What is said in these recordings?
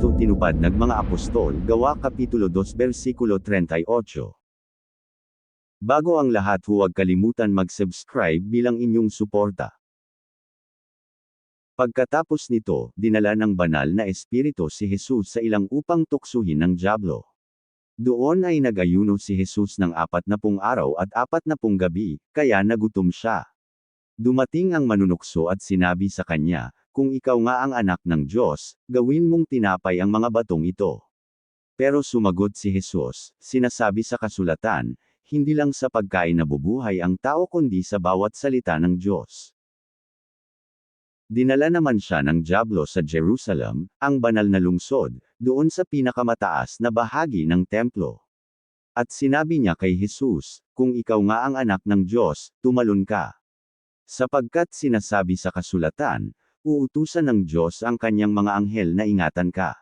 nagpagtupad ng mga apostol, gawa kapitulo 2 versikulo 38. Bago ang lahat huwag kalimutan mag-subscribe bilang inyong suporta. Pagkatapos nito, dinala ng banal na espiritu si Jesus sa ilang upang tuksuhin ng Diablo. Doon ay nag-ayuno si Jesus ng apat na pung araw at apat na pung gabi, kaya nagutom siya. Dumating ang manunukso at sinabi sa kanya, kung ikaw nga ang anak ng Diyos, gawin mong tinapay ang mga batong ito. Pero sumagot si Jesus, sinasabi sa kasulatan, hindi lang sa pagkain nabubuhay ang tao kundi sa bawat salita ng Diyos. Dinala naman siya ng Diablo sa Jerusalem, ang banal na lungsod, doon sa pinakamataas na bahagi ng templo. At sinabi niya kay Jesus, kung ikaw nga ang anak ng Diyos, tumalon ka. Sapagkat sinasabi sa kasulatan, uutusan ng Diyos ang kanyang mga anghel na ingatan ka.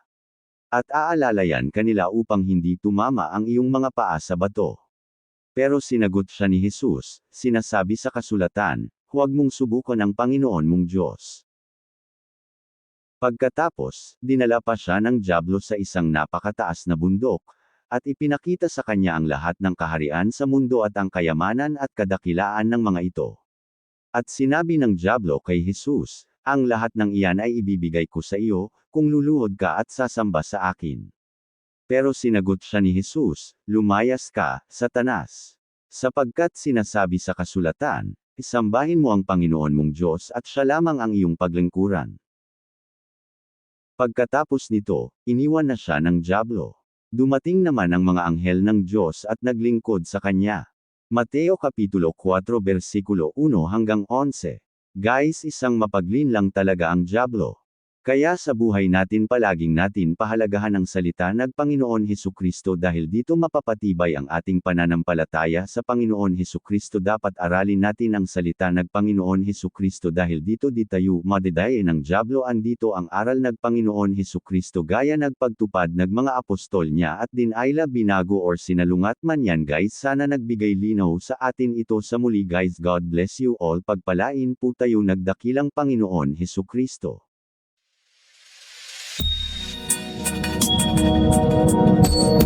At aalalayan kanila upang hindi tumama ang iyong mga paa sa bato. Pero sinagot siya ni Jesus, sinasabi sa kasulatan, huwag mong subukan ang Panginoon mong Diyos. Pagkatapos, dinala pa siya ng Diablo sa isang napakataas na bundok, at ipinakita sa kanya ang lahat ng kaharian sa mundo at ang kayamanan at kadakilaan ng mga ito. At sinabi ng Diablo kay Jesus, ang lahat ng iyan ay ibibigay ko sa iyo, kung luluhod ka at sasamba sa akin. Pero sinagot siya ni Jesus, lumayas ka, Satanas. Sapagkat sinasabi sa kasulatan, isambahin mo ang Panginoon mong Diyos at siya lamang ang iyong paglingkuran. Pagkatapos nito, iniwan na siya ng Diablo. Dumating naman ang mga anghel ng Diyos at naglingkod sa kanya. Mateo Kapitulo 4 versikulo 1 hanggang 11. Guys isang mapaglin lang talaga ang Diablo. Kaya sa buhay natin palaging natin pahalagahan ang salita ng Panginoon Heso Kristo dahil dito mapapatibay ang ating pananampalataya sa Panginoon Heso Kristo. Dapat aralin natin ang salita ng Panginoon Heso Kristo dahil dito di tayo madidaye ng Diablo. Andito ang aral ng Panginoon Heso Kristo gaya nagpagtupad ng mga apostol niya at din ayla binago or sinalungat man yan. Guys sana nagbigay linaw sa atin ito. Sa muli guys God bless you all. Pagpalain po tayo nagdakilang Panginoon Heso Kristo. Thank you.